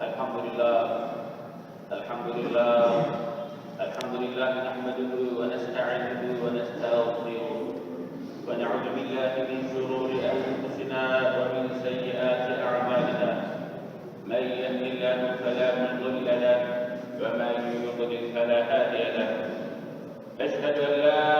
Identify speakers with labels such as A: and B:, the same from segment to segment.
A: الحمد لله. الحمد لله. الحمد لله نحمده ونستعينه ونستغفره ونعوذ بالله من شرور أنفسنا ومن سيئات أعمالنا. من يهد الله فلا مضل له ومن يضلل فلا هادي له. أشهد أن لا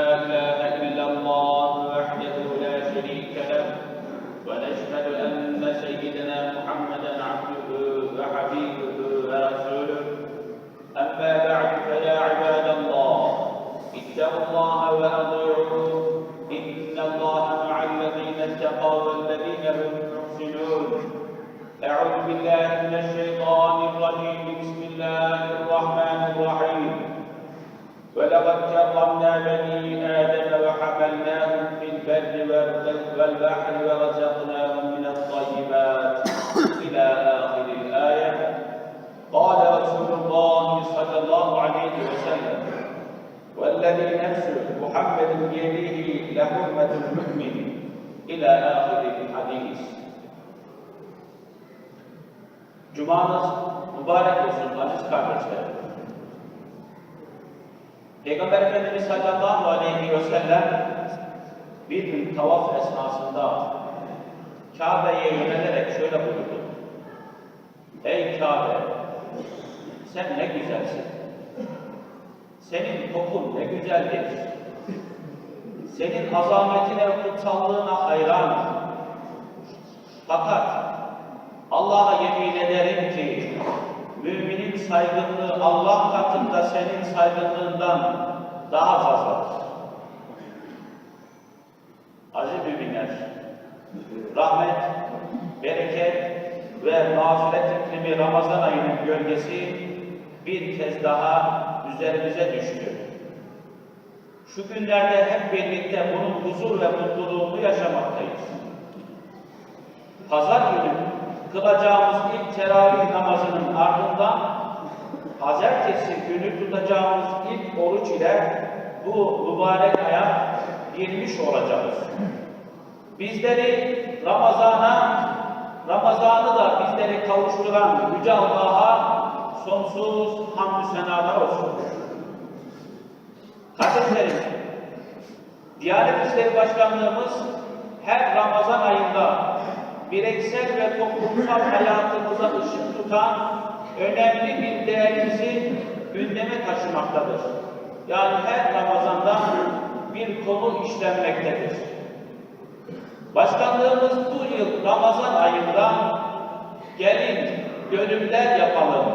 A: اتقوا الله وأطيعوه. إن الله مع الذين اتقوا والذين هم محسنون. أعوذ بالله من الشيطان الرجيم. بسم الله الرحمن الرحيم. ولقد كرمنا بني آدم وحملناهم في البر والبحر ورزقناهم ila ahiril hadis. Cumanız mübarek olsun aziz kardeşlerim. Peygamber Efendimiz sallallahu aleyhi ve sellem bir gün tavaf esnasında Kabe'ye yönelerek şöyle buyurdu. Ey Kabe! Sen ne güzelsin. Senin kokun ne güzeldir. Senin azametine kutsallığına hayranım. Fakat Allah'a yemin ederim ki müminin saygınlığı Allah katında senin saygınlığından daha fazladır. Aziz müminler, rahmet, bereket ve mağfiret iklimi Ramazan ayının gölgesi bir kez daha üzerimize düştü. Şu günlerde hep birlikte bunun huzur ve mutluluğunu yaşamaktayız. Pazar günü kılacağımız ilk teravih namazının ardından pazartesi günü tutacağımız ilk oruç ile bu mübarek aya girmiş olacağız. Bizleri Ramazan'a, Ramazan'ı da bizleri kavuşturan Yüce Allah'a sonsuz hamdü senalar olsun. Kardeşlerim, Diyanet İşleri Başkanlığımız her Ramazan ayında bireysel ve toplumsal hayatımıza ışık tutan önemli bir değerimizi gündeme taşımaktadır. Yani her Ramazan'da bir konu işlenmektedir. Başkanlığımız bu yıl Ramazan ayında gelin gönüller yapalım.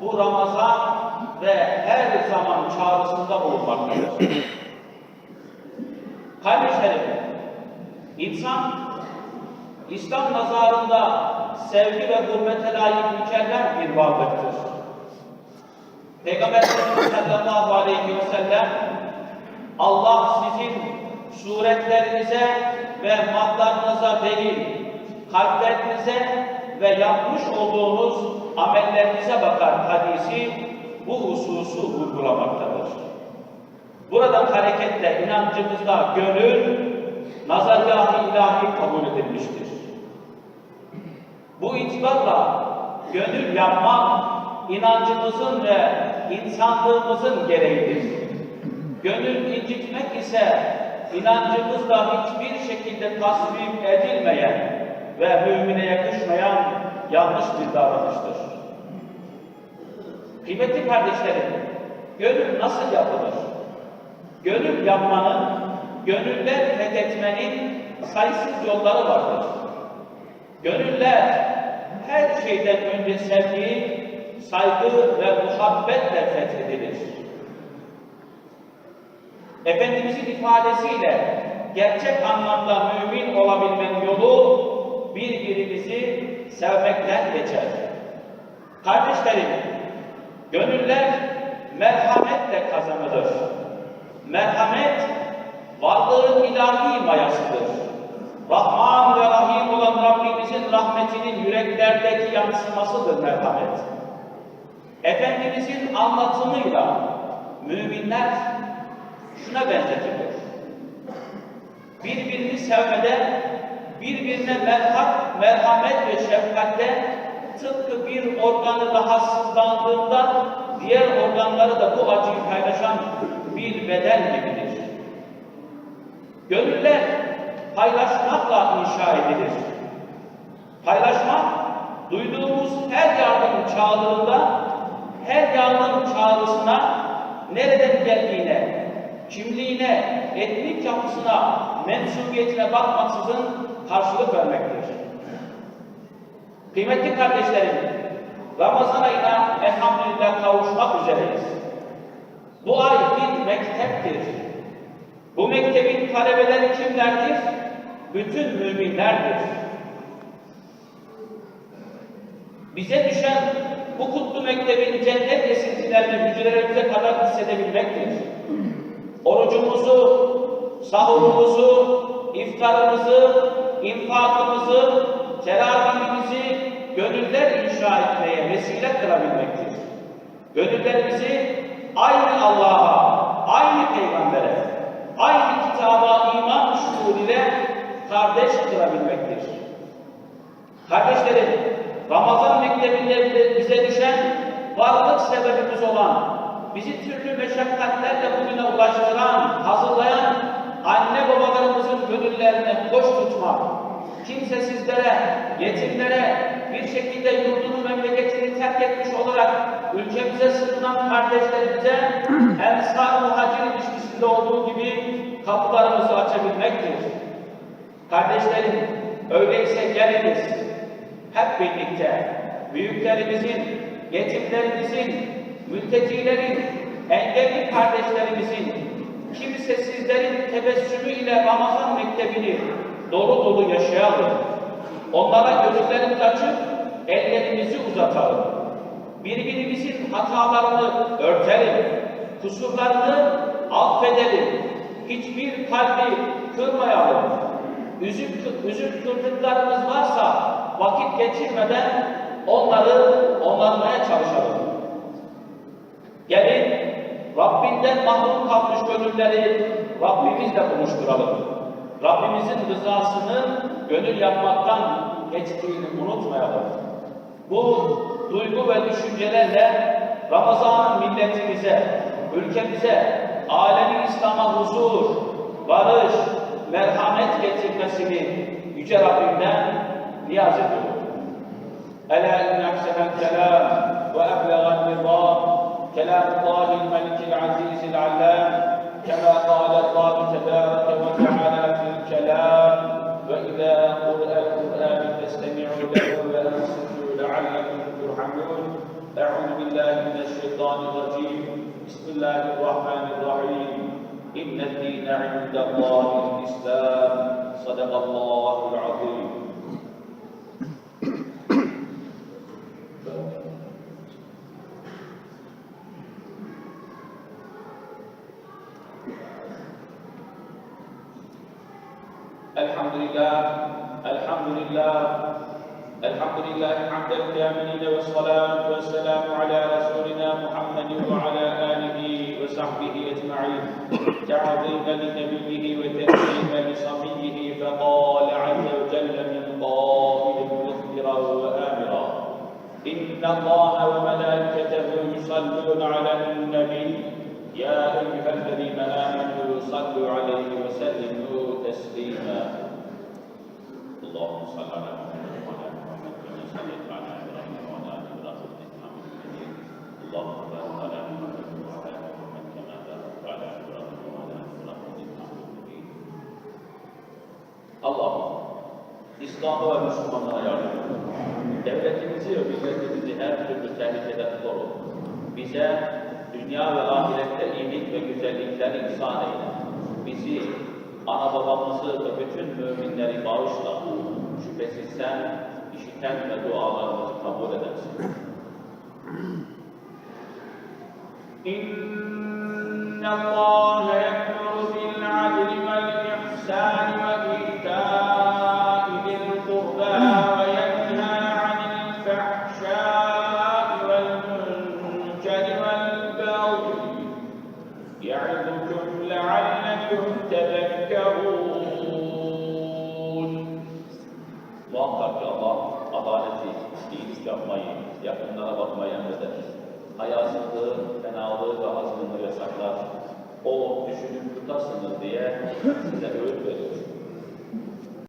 A: Bu Ramazan ve her zaman çağrısında bulunmaktadır. Kardeşlerim, insan İslam nazarında sevgi ve hürmete layık mükemmel bir varlıktır. Peygamber sallallahu aleyhi ve sellem Allah sizin suretlerinize ve maddarınıza değil, kalplerinize ve yapmış olduğunuz amellerinize bakar hadisi bu hususu vurgulamaktadır. Buradan hareketle inancımızda gönül, nazargâh-ı ilahi kabul edilmiştir. Bu itibarla gönül yapmak inancımızın ve insanlığımızın gereğidir. Gönül incitmek ise inancımızla hiçbir şekilde tasvip edilmeyen ve mümine yakışmayan yanlış bir davranıştır. Kıymetli kardeşlerim, gönül nasıl yapılır? Gönül yapmanın, gönüller fethetmenin sayısız yolları vardır. Gönüller her şeyden önce sevgi, saygı ve muhabbetle fethedilir. Efendimizin ifadesiyle gerçek anlamda mümin olabilmenin yolu birbirimizi sevmekten geçer. Kardeşlerim, gönüller merhametle kazanılır. Merhamet, varlığın ilahi mayasıdır. Rahman ve Rahim olan Rabbimizin rahmetinin yüreklerdeki yansımasıdır merhamet. Efendimizin anlatımıyla müminler şuna benzetilir. Birbirini sevmede, birbirine merhamet, merhamet ve şefkatte tıpkı bir organı rahatsızlandığında diğer organları da bu acıyı paylaşan bir beden gibidir. Gönüller paylaşmakla inşa edilir. Paylaşmak, duyduğumuz her yardım çağrında, her yardım çağrısına nereden geldiğine, kimliğine, etnik yapısına, mensubiyetine bakmaksızın karşılık vermektir. Kıymetli kardeşlerim, Ramazan ayına elhamdülillah kavuşmak üzereyiz. Bu ay bir mekteptir. Bu mektebin talebeleri kimlerdir? Bütün müminlerdir. Bize düşen bu kutlu mektebin cennet esintilerini hücrelerimize kadar hissedebilmektir. Orucumuzu, sahurumuzu, iftarımızı, infakımızı, teravihimizi gönüller inşa etmeye vesile kılabilmektir. Gönüllerimizi aynı Allah'a, aynı Peygamber'e, aynı kitaba iman şuur ile kardeş kılabilmektir. Kardeşlerim, Ramazan mektebinde bize düşen varlık sebebimiz olan, bizi türlü meşakkatlerle bugüne ulaştıran, hazırlayan anne babalarımızın gönüllerine hoş tutmak, kimsesizlere, yetimlere, bir şekilde yurdunu, memleketini terk etmiş olarak ülkemize sığınan kardeşlerimize ensar muhacir ilişkisinde olduğu gibi kapılarımızı açabilmektir. Kardeşlerim, öyleyse geliniz, hep birlikte büyüklerimizin, yetimlerimizin, mültecilerin, engelli kardeşlerimizin, kimsesizlerin tebessümü ile Ramazan mektebini dolu dolu yaşayalım. Onlara gönüllerimizi açıp ellerimizi uzatalım. Birbirimizin hatalarını örtelim, kusurlarını affedelim. Hiçbir kalbi kırmayalım. Üzüp, üzüp kırdıklarımız varsa vakit geçirmeden onları onarmaya çalışalım. Gelin Rabbinden mahrum kalmış gönülleri Rabbimizle buluşturalım. Rabbimizin rızasını gönül yapmaktan geçtiğini unutmayalım. Bu duygu ve düşüncelerle Ramazan'ın milletimize, ülkemize, alemi İslam'a huzur, barış, merhamet getirmesini Yüce Rabbimden niyaz ediyorum. Ela inne ahsenel kelam ve eblegan nizam kelamullahil melikil azizil allam kema kâle Allah tebareke ve ترحمون أعوذ بالله من الشيطان الرجيم. بسم الله الرحمن الرحيم. إن الدين عند الله الإسلام. صدق الله العظيم. الحمد لله. الحمد لله. الحمد لله حمد الكاملين والصلاة والسلام على رسولنا محمد وعلى آله وصحبه أجمعين. تعظيما لنبيه وتكريما لصفيه فقال عز وجل من قائل مخبرا وآمرا. إن الله وملائكته يصلون على النبي. يا أيها الذين آمنوا صلوا عليه وسلموا تسليما. اللهم صل على محمد İslam'a ve Müslümanlara yardım edin. Devletimizi ve milletimizi her türlü tehlikeden koru. Bize dünya ve ahirette iyilik ve güzellikler ihsan eyle. Bizi, ana babamızı ve bütün müminleri bağışla. Şüphesiz sen işiten ve dualarımızı kabul edersin. İnna Allah iyilik yapmayı, yakınlara bakmayı emreder. Hayasızlığı, fenalığı ve azgınlığı yasaklar. O düşünüp tutarsınız diye size öğüt veriyor.